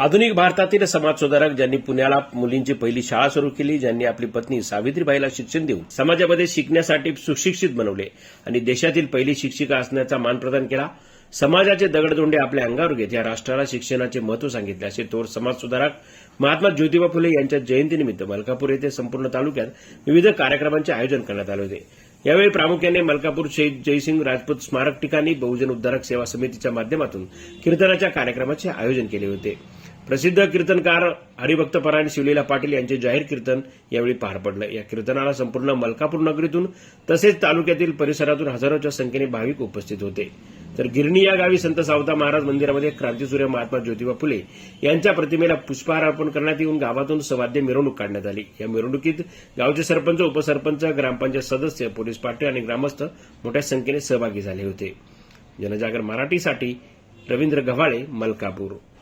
आधुनिक भारतातील समाजसुधारक ज्यांनी पुण्याला मुलींची पहिली शाळा सुरू केली ज्यांनी आपली पत्नी सावित्रीबाईला शिक्षण देऊन समाजामध्ये शिकण्यासाठी सुशिक्षित बनवले आणि देशातील पहिली शिक्षिका असण्याचा मान प्रदान केला. समाजाचे दगडदोंडे आपल्या अंगावर घेत या राष्ट्राला शिक्षणाचे महत्त्व सांगितले असे थोर समाजसुधारक महात्मा ज्योतिबा फुले यांच्या जयंतीनिमित्त मलकापूर येथे संपूर्ण तालुक्यात विविध कार्यक्रमांचे आयोजन करण्यात आले होते. यावेळी प्रामुख्याने मलकापूर शहीद जयसिंग राजपूत स्मारक ठिकाणी बहुजन उद्धारक सेवा समितीच्या माध्यमातून कीर्तनाच्या कार्यक्रमाचे आयोजन केले होते. प्रसिद्ध कीर्तनकार हरिभक्त परायण शिवलीला पाटील यांचे जाहीर कीर्तन यावेळी पार पडलं. या कीर्तनाला संपूर्ण मलकापूर नगरीतून तसेच तालुक्यातील परिसरातून हजारोच्या संख्येने भाविक उपस्थित होते. तर गिरणी या गावी संत सावता महाराज मंदिरामध्ये क्रांतीसूर्य महात्मा ज्योतिबा फुले यांच्या प्रतिमेला पुष्पहार अर्पण करण्यात येऊन गावातून सवाद्य मिरवणूक काढण्यात आली. या मिरवणुकीत गावचे सरपंच उपसरपंच ग्रामपंचायत सदस्य पोलीस पाटील आणि ग्रामस्थ मोठ्या संख्येने सहभागी झाले होते. जनजागर मराठीसाठी रवींद्र गव्हाळे मलकापूर.